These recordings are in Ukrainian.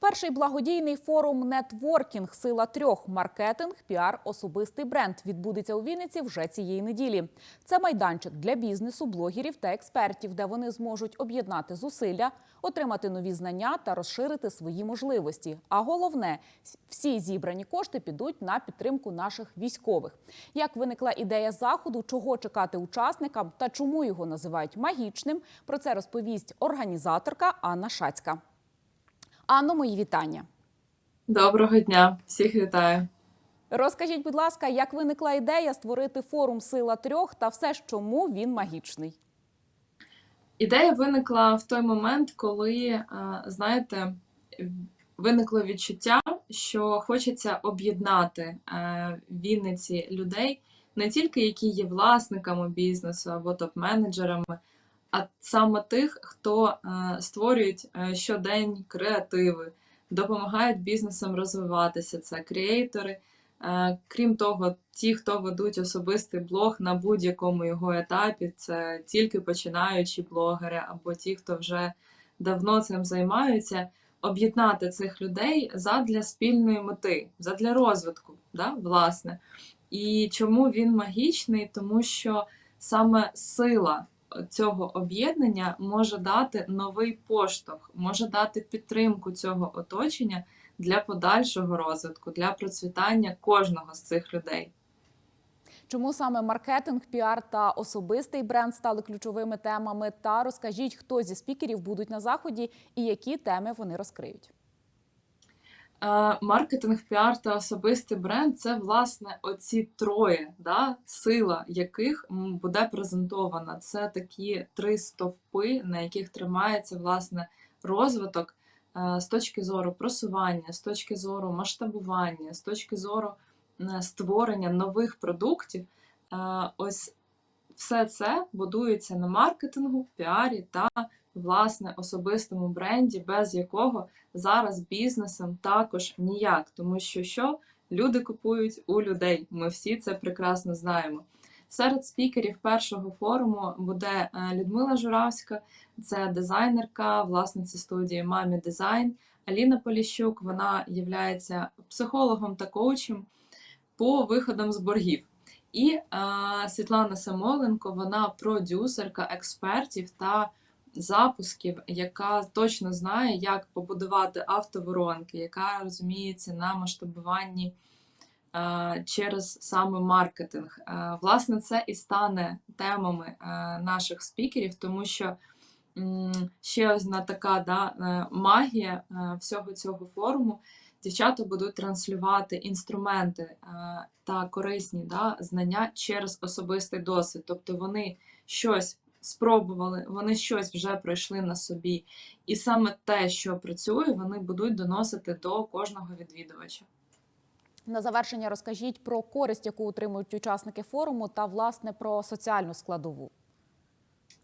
Перший благодійний форум «Нетворкінг. Сила трьох. Маркетинг, піар, особистий бренд відбудеться у Вінниці вже цієї неділі. Це майданчик для бізнесу, блогерів та експертів, де вони зможуть об'єднати зусилля, отримати нові знання та розширити свої можливості. А головне, всі зібрані кошти підуть на підтримку наших військових. Як виникла ідея заходу, чого чекати учасникам та чому його називають магічним? Про це розповість організаторка Анна Шацька. Анно, мої вітання. Доброго дня, всіх вітаю. Розкажіть, будь ласка, як виникла ідея створити форум Сила трьох та все ж чому він магічний? Ідея виникла в той момент, коли, е, знаєте, виникло відчуття, що хочеться об'єднати е, в Вінниці людей, не тільки які є власниками бізнесу або топ-менеджерами, а саме тих, хто е, створюють е, щодень креативи, допомагають бізнесам розвиватися. Це креатори. Е, Крім того, ті, хто ведуть особистий блог на будь-якому його етапі, це тільки починаючі блогери, або ті, хто вже давно цим займаються, об'єднати цих людей задля спільної мети, задля розвитку, да, власне. І чому він магічний? Тому що саме сила цього об'єднання може дати новий поштовх, може дати підтримку цього оточення для подальшого розвитку, для процвітання кожного з цих людей. Чому саме маркетинг, піар та особистий бренд стали ключовими темами? Та розкажіть, хто зі спікерів будуть на заході і які теми вони розкриють. Маркетинг, піар та особистий бренд це власне оці троє, да, сила яких буде презентована. Це такі три стовпи, на яких тримається власне розвиток е, з точки зору просування, з точки зору масштабування, з точки зору створення нових продуктів. Е, Ось все це будується на маркетингу, піарі та власне особистому бренді, без якого зараз бізнесом також ніяк, тому що що люди купують у людей. Ми всі це прекрасно знаємо. Серед спікерів першого форуму буде е, Людмила Журавська, це дизайнерка, власниця студії Мамі Дизайн. Аліна Поліщук, вона є психологом та коучем по виходам з боргів. І е, Світлана Самоленко, вона продюсерка експертів та запусків, яка точно знає, як побудувати автоворонки, яка розуміється на масштабуванні е, через саме маркетинг. Е, власне, це і стане темами е, наших спікерів, тому що ще одна така да, магія всього цього форуму. Дівчата будуть транслювати інструменти та корисні да, знання через особистий досвід. Тобто вони щось спробували, вони щось вже пройшли на собі. І саме те, що працює, вони будуть доносити до кожного відвідувача. На завершення розкажіть про користь, яку отримують учасники форуму, та власне про соціальну складову.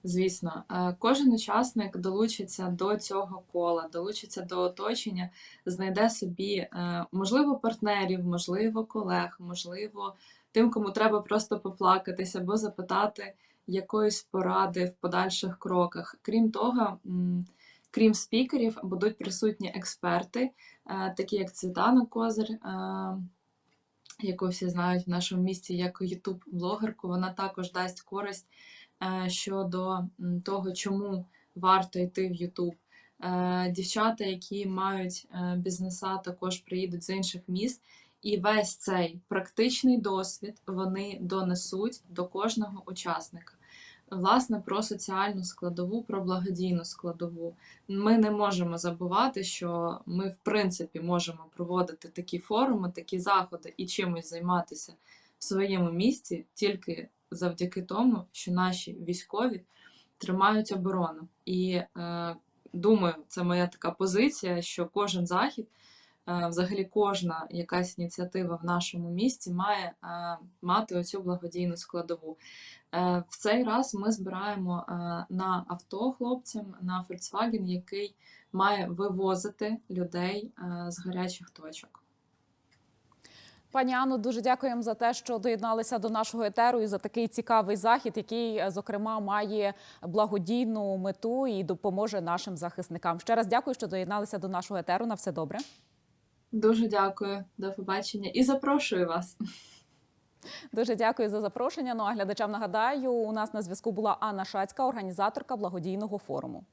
Звісно, е, кожен учасник долучиться до цього кола, долучиться до оточення, знайде собі, е, можливо, партнерів, можливо, колег, можливо, тим, кому треба просто поплакатися або запитати якоїсь поради в подальших кроках. Крім того, крім спікерів, будуть присутні експерти, е, такі як Цвітана Козир, е, яку всі знають в нашому місті як ютуб-блогерку. Вона також дасть користь е, щодо того, чому варто йти в Ютуб. Дівчата, які мають бізнеса, також приїдуть з інших міст. І весь цей практичний досвід вони донесуть до кожного учасника. Власне, про соціальну складову, про благодійну складову. Ми не можемо забувати, що ми, в принципі, можемо проводити такі форуми, такі заходи і чимось займатися в своєму місті тільки завдяки тому, що наші військові тримають оборону. І е, думаю, це моя така позиція, що кожен захід. Е, Взагалі, кожна якась ініціатива в нашому місті має е, мати оцю благодійну складову. Е, В цей раз ми збираємо на авто хлопцям на Volkswagen, який має вивозити людей з гарячих точок. Пані Анно, дуже дякуємо за те, що доєдналися до нашого етеру і за такий цікавий захід, який, зокрема, має благодійну мету і допоможе нашим захисникам. Ще раз дякую, що доєдналися до нашого етеру. На все добре. Дуже дякую, до побачення і запрошую вас. Дуже дякую за запрошення. Ну а глядачам нагадаю, у нас на зв'язку була Анна Шацька, організаторка благодійного форуму.